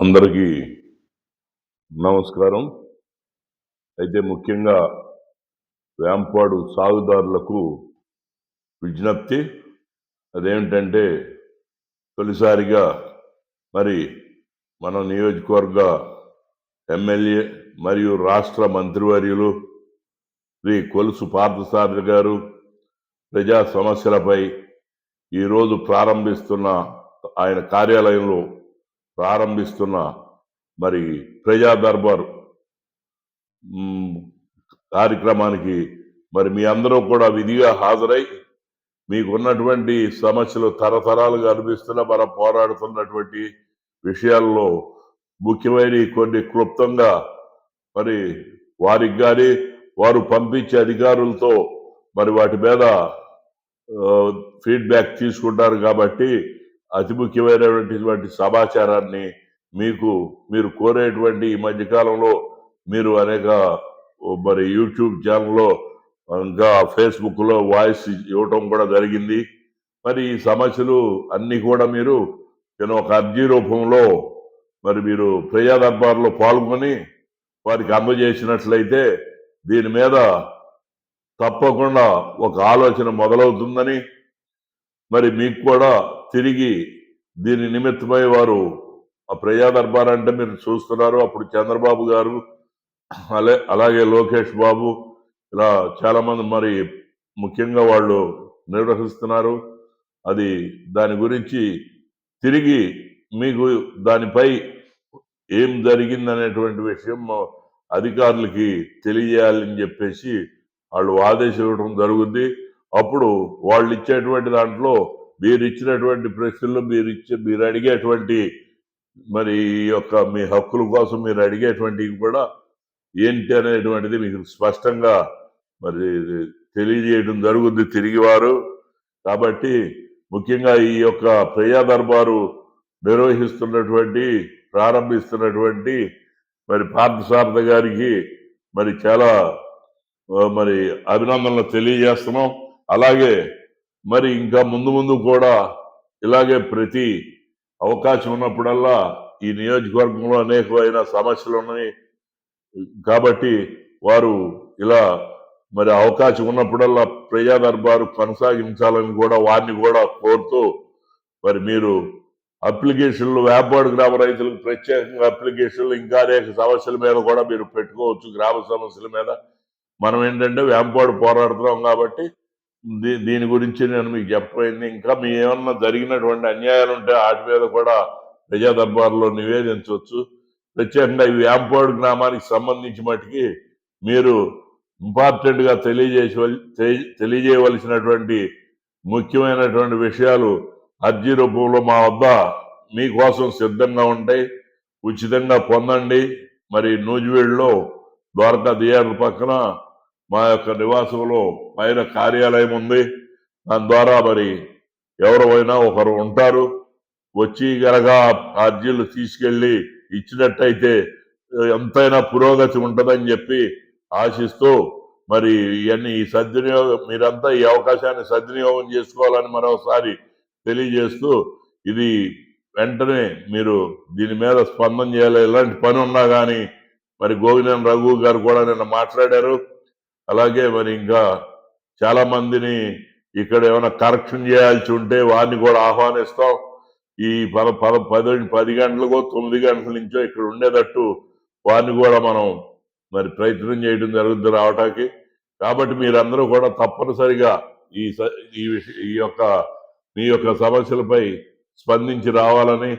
అందరికీ నమస్కారం. అయితే ముఖ్యంగా వేంపాడు సాగుదారులకు విజ్ఞప్తి. అదేమిటంటే తొలిసారిగా మరి మన నియోజకవర్గ ఎమ్మెల్యే మరియు రాష్ట్ర మంత్రివర్యులు శ్రీ కొలుసు పార్థసారథి గారు ప్రజా సమస్యలపై ఈరోజు ప్రారంభిస్తున్న ఆయన కార్యాలయంలో ప్రారంభిస్తున్న మరి ప్రజా దర్బార్ కార్యక్రమానికి మరి మీ అందరూ కూడా విధిగా హాజరై మీకు ఉన్నటువంటి సమస్యలు తరతరాలుగా అనిపిస్తున్న మనం పోరాడుతున్నటువంటి విషయాల్లో ముఖ్యమైన కొన్ని క్లుప్తంగా మరి వారికి కానీ వారు పంపించే అధికారులతో మరి వాటి మీద ఫీడ్బ్యాక్ తీసుకుంటారు కాబట్టి అతి ముఖ్యమైనటువంటి సమాచారాన్ని మీకు మీరు కోరేటువంటి ఈ మధ్యకాలంలో మీరు అనేక ఓ, మరి యూట్యూబ్ ఛానల్లో ఇంకా ఫేస్బుక్లో వాయిస్ ఇవ్వటం కూడా జరిగింది. మరి ఈ సమస్యలు అన్నీ కూడా మీరు నేను ఒక అర్జీ రూపంలో మరి మీరు ప్రజా దర్బార్లో పాల్గొని వారికి అందజేసినట్లయితే దీని మీద తప్పకుండా ఒక ఆలోచన మొదలవుతుందని మరి మీకు కూడా తిరిగి దీని నిమిత్తమై వారు ఆ ప్రజా దర్బార్ అంటే మీరు చూస్తున్నారు. అప్పుడు చంద్రబాబు గారు అలే అలాగే లోకేష్ బాబు ఇలా చాలామంది మరి ముఖ్యంగా వాళ్ళు నిర్వహిస్తున్నారు. అది దాని గురించి తిరిగి మీకు దానిపై ఏం జరిగిందనేటువంటి విషయం అధికారులకి తెలియజేయాలని చెప్పేసి వాళ్ళు ఆదేశం ఇవ్వడం జరుగుద్ది. అప్పుడు వాళ్ళు ఇచ్చేటువంటి దాంట్లో మీరు ఇచ్చినటువంటి ప్రశ్నలు మీరు ఇచ్చే మీరు అడిగేటువంటి మరి ఈ యొక్క మీ హక్కుల కోసం మీరు అడిగేటువంటివి కూడా ఏంటి అనేటువంటిది మీకు స్పష్టంగా మరి తెలియజేయడం జరుగుద్ది. తిరిగి వారు కాబట్టి ముఖ్యంగా ఈ యొక్క ప్రజా దర్బారు నిర్వహిస్తున్నటువంటి ప్రారంభిస్తున్నటువంటి మరి పార్థసారథ గారికి మరి చాలా మరి అభినందనలు తెలియజేస్తున్నాం. అలాగే మరి ఇంకా ముందు ముందు కూడా ఇలాగే ప్రతి అవకాశం ఉన్నప్పుడల్లా ఈ నియోజకవర్గంలో అనేకమైన సమస్యలు ఉన్నాయి. కాబట్టి వారు ఇలా మరి అవకాశం ఉన్నప్పుడల్లా ప్రజా దర్బారు కొనసాగించాలని కూడా వారిని కూడా కోరుతూ మరి మీరు అప్లికేషన్లు వేపాడు గ్రామ రైతులకు ప్రత్యేకంగా అప్లికేషన్లు ఇంకా అనేక సమస్యల మీద కూడా మీరు పెట్టుకోవచ్చు. గ్రామ సమస్యల మీద మనం ఏంటంటే వేంపాడు పోరాడుతున్నాం కాబట్టి దీని గురించి నేను మీకు చెప్పబోయింది. ఇంకా మీ ఏమన్నా జరిగినటువంటి అన్యాయాలు ఉంటే వాటి మీద కూడా ప్రజా దర్బార్లో నివేదించవచ్చు. ప్రత్యేకంగా ఈ వేంపాడు గ్రామానికి సంబంధించి మటుకి మీరు ఇంపార్టెంట్గా తెలియజేసి తెలియజేయవలసినటువంటి ముఖ్యమైనటువంటి విషయాలు అర్జీ రూపంలో మా వద్ద మీకోసం సిద్ధంగా ఉంటాయి. ఉచితంగా పొందండి. మరి నూజివీడులో ద్వారకా థియేటర్ పక్కన మా యొక్క నివాసంలో పైన కార్యాలయం ఉంది. దాని ద్వారా మరి ఎవరైనా ఒకరు ఉంటారు. వచ్చి గనక అర్జీలు తీసుకెళ్ళి ఇచ్చినట్టయితే ఎంతైనా పురోగతి ఉంటుందని చెప్పి ఆశిస్తూ మరి ఇవన్నీ ఈ సద్వినియోగం మీరంతా ఈ అవకాశాన్ని సద్వినియోగం చేసుకోవాలని మరోసారి తెలియజేస్తూ ఇది వెంటనే మీరు దీని మీద స్పందన చేయాలి. ఎలాంటి పని ఉన్నా కానీ మరి గోవిందన్ రఘు గారు కూడా నిన్న మాట్లాడారు. అలాగే మరి ఇంకా చాలా మందిని ఇక్కడ ఏమైనా కరెక్షన్ చేయాల్సి ఉంటే వారిని కూడా ఆహ్వానిస్తాం. ఈ పద పద పది పది గంటలకో తొమ్మిది గంటల నుంచో ఇక్కడ ఉండేటట్టు వారిని కూడా మనం మరి ప్రయత్నం చేయడం జరుగుతుంది రావటానికి. కాబట్టి మీరందరూ కూడా తప్పనిసరిగా ఈ స- ఈ ఈ యొక్క మీ యొక్క సమస్యలపై స్పందించి రావాలని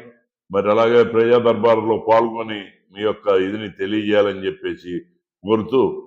మరి అలాగే ప్రజా దర్బారులో పాల్గొని మీ యొక్క ఇదిని తెలియజేయాలని చెప్పేసి కోరుతూ